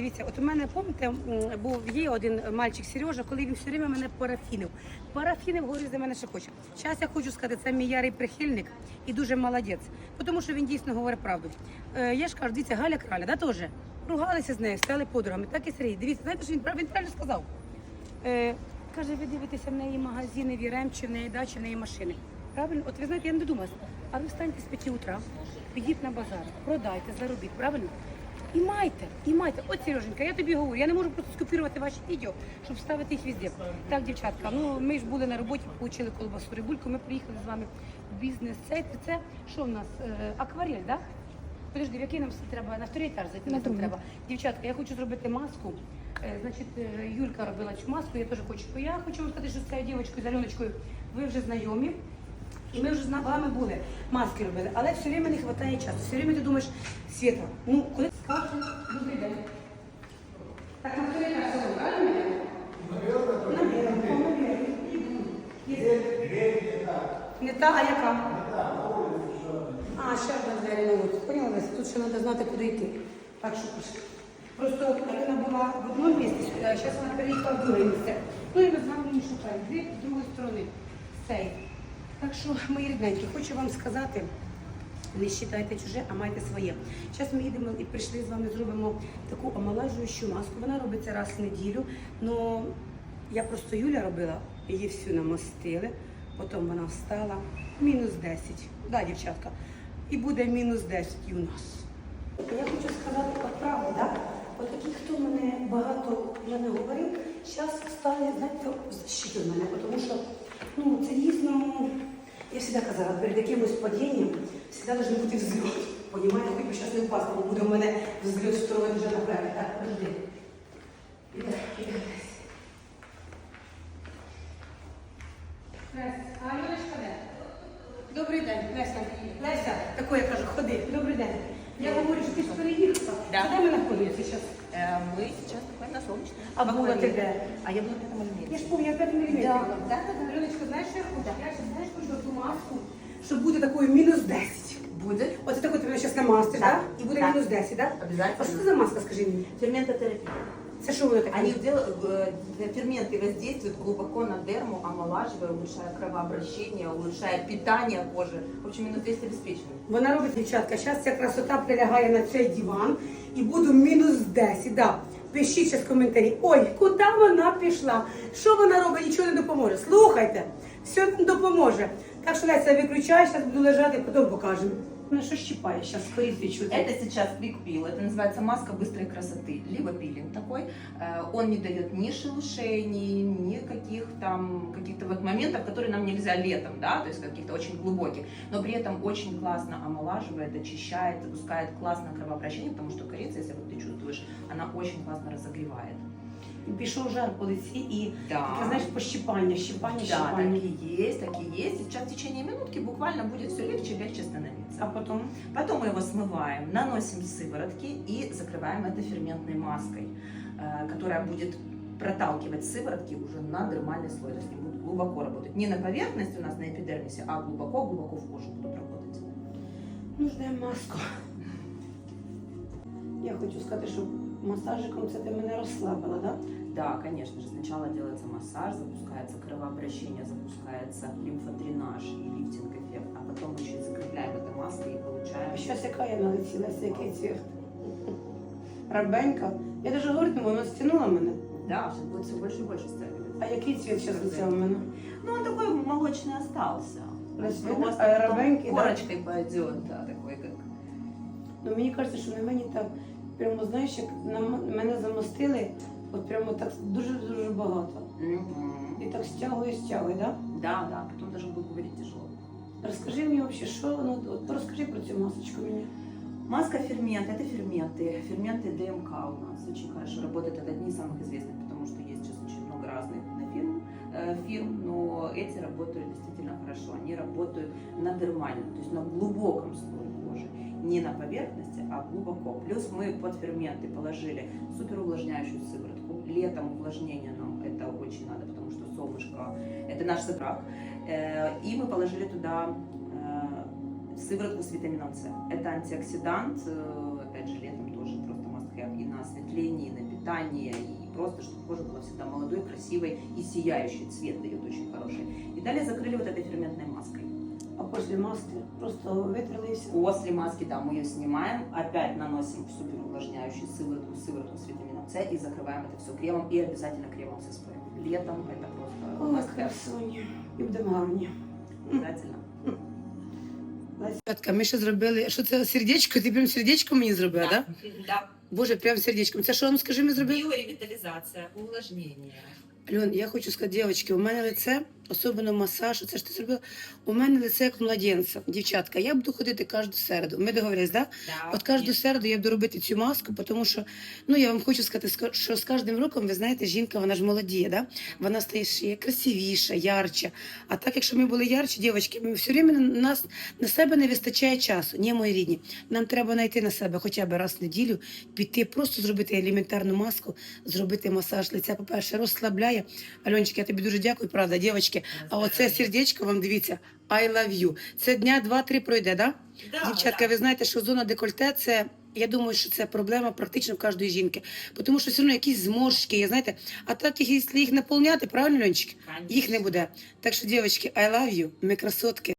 дивіться, от у мене, пам'ятаєте, був є один мальчик Сережа, коли він все время мене парафінив. Парафінив, говорить, за мене шепоче. Зараз я хочу сказати, це мій ярий прихильник і дуже молодець, тому що він дійсно говорить правду. Е, я ж кажу, дивіться, Галя Краля, да, теж. Ругалися з нею, стали подругами, так і Сергій. Дивіться, знаєте, що він, він правильно сказав? Е, каже, ви дивитеся в неї магазини, в Єрем, чи в неї дачі, в неї машини. Правильно? От ви знаєте, я не додумалася. А ви встаньте з 5 утра, підіть на базар, продайте, заробіть, правильно? І майте, і майте. От, Сереженька, я тобі говорю, я не можу просто скопірувати ваші відео, щоб вставити їх везде. Так, дівчатка, ну ми ж були на роботі, отримали колбасу рибульку, ми приїхали з вами в бізнес. Це, це що в нас? Е, акварель, так? Да? Подожди, в який нам треба на вторий етаж зайти? На Нам другий. треба. Дівчатка, я хочу зробити маску. Е, Значить, е, Юлька робила цю маску, я теж хочу. Я хочу вам сказати, що з цією дівчинкою, з Альоночкою, ви вже знайомі. І ми вже з вами були, маски робили, але все время не вистачає часу. Все время ти думаєш, Світа, ну коли скажу, добрий день. Так, на вторий етаж салон, правильно? Наверное. Наверное. Не та, а яка? А, ще одна двері на вулицю. Поняла, Леся? Тут ще треба знати, куди йти. Так що. Просто Аліна була в одному місці, а зараз вона переїхала в друге місце. Ну і ми з вами її шукаємо. Дві з другої сторони. Цієї. Так що, мої рідненькі, хочу вам сказати, не вважайте чуже, а майте своє. Зараз ми їдемо і прийшли з вами, зробимо таку омолажуючу маску. Вона робиться раз в неділю. Но я просто Юля робила, її всю намастили, потім вона встала. Мінус 10. Да, дівчатка. І буде мінус 10 і у нас. Я хочу сказати про правду, да? От такі, хто мене багато я не говорив, зараз стане, знаєте, защиту мене, тому що ну, це дійсно, я завжди казала, перед якимось падінням завжди має бути взльот. Понімаєте, хоч би зараз не впасти, бо буде в мене взльот строїть вже наперед. Так, подожди. Іде, іде. Леся, а Альоночка де? Добрий день, Леся. Леся, тако я кажу, ходи, добрий день. Я говорю, що ти ж переїхала. Да. Куди ми знаходимося зараз? Э, Мы сейчас находим на солнечной. А була ти де? А я была на этом Я элементе. ж пам'ятаю, я 5 мм. Да, да, да. Альоночка, знаєш, що я хочу? Я ще, знаєш, хочу ту маску, щоб бути такою мінус 10. Будет. Оце таку ти мене зараз намастиш, Да. так? І буде Да. мінус 10, так? Обязательно. А що це за маска, скажи мені? Ферментотерапия. Це що воно таке? Они дел- э, ферменты воздействуют глубоко на дерму, омолаживая, улучшая кровообращение, улучшая питание кожи. В общем, минус 200 обеспечивают. Вона робить, дівчатка, зараз ця красота прилягає на цей диван і буду мінус 10. Да. Пишіть зараз коментарі. Ой, куди вона пішла? Що вона робить? Нічого не допоможе. Слухайте, все допоможе. Так що Леся, виключай, зараз буду лежати, потім покажемо. Ну що щипає, зараз скоріше відчути. Это сейчас Big Peel. Это называется маска быстрой красоты. Либо пилинг такой. Э, Он не дает ни шелушений, ни каких там каких-то вот моментов, которые нам нельзя летом, да, то есть каких-то очень глубоких. Но при этом очень классно омолаживает, очищает, запускает классное кровообращение, потому что корица, если вот ты чувствуешь, она очень классно разогревает. Пішов жар по лиці і Да. таке, знаєш, пощипання, щипання, Да, так щипання. и есть, так и есть. Сейчас в течение минутки буквально будет все легче и легче становиться. А потім Потом мы его смываем, наносим сыворотки и закрываем это ферментной маской, э, которая будет проталкивать сыворотки уже на дермальный слой, то есть они будут глубоко работать. Не на поверхности у нас на эпидермисе, а глубоко-глубоко в кожу будут работать. ну ждемо маску. Я хочу сказати, що масажиком це ти мене розслабила, так? Да? Да, конечно же, сначала делается массаж, запускается кровообращение, запускается лимфодренаж и лифтинг-эффект, а потом мы еще и закрепляем это маской и получаем... А щось яка я налетілася, який цвіт? Рабенька. Я навіть говорити, воно стягнуло мене. Да, сейчас будет все больше и больше стягиваться. А який цвіт зараз лиця у мене? Ну, он такой молочный остался. Раз Ну, видно, просто а потом рабенький, да? корочкой пойдет, да, такой как... Ну мені кажеться, що на мені так, прямо знаєш, як на м- мене замостили, от прямо так дуже-дуже багато. І так стягує, стягує, так? Да? Да, да, потом даже будет говорить тяжело. Розкажи мені взагалі, що воно, от розкажи про цю масочку мені. Маска фермент, это ферменты. Ферменты ДМК у нас очень хорошо работают. Это одни из самых известных, потому что есть сейчас очень много разных на фирм, э, фирм, но эти работают действительно хорошо. Они работают на дермальном, то есть на глубоком слое кожи. Не на поверхности, а глубоко. Плюс мы под ферменты положили супер увлажняющую сыворотку. Летом увлажнение нам это очень надо, потому что солнышко это наш сыграк. Э, И мы положили туда э, сыворотку с витамином С. Это антиоксидант, э, опять же, летом тоже просто must have и на осветление, и на питание и просто, чтобы кожа была всегда молодой, красивой и сияющей. Цвет дает очень хороший. И далее закрыли вот этой ферментной маской. А після маски просто витерли і все. После маски, да, мы ее снимаем, опять наносим супер увлажняющую сыворотку, сыворотку с витамином С и закрываем это все кремом и обязательно кремом со спреем. Летом это просто Ой, must have. красуні. І будемо гарні. обязательно. Татка, ми ще зробили. Що це сердечко? Ти прям сердечко мені зробила, так? Да? Да. Боже, прям сердечком. Це що, ну скажи, ми зробили? Биоревитализация, увлажнение. Альон, я хочу сказати, дівчатки, у мене лице, особливо масаж, це ж ти зробила. У мене лице як младенця. Дівчатка, я буду ходити кожну середу. Ми договорились, так? Да? Да, От кожну середу я буду робити цю маску, тому що ну я вам хочу сказати, що з кожним роком, ви знаєте, жінка вона ж молодіє, да? вона стає ще красивіша, ярче. А так, якщо ми були ярче, дівчатки, ми все время на нас на себе не вистачає часу. Ні, мої рідні. Нам треба знайти на себе хоча б раз в неділю, піти, просто зробити елементарну маску, зробити масаж лиця. По-перше, розслабляє. Альончик, я тобі дуже дякую, правда, дівчатки. А оце сердечко вам дивіться, I love you. Це дня два-три пройде, да? Да, Дівчатка, ви знаєте, що зона декольте це. Я думаю, що це проблема практично в кожної жінки. Тому що все одно якісь зморшки, є, знаєте, а так, якщо їх наповняти, правильно, Льончик? Їх не буде. Так що, дівчатки, I love you, ми красотки.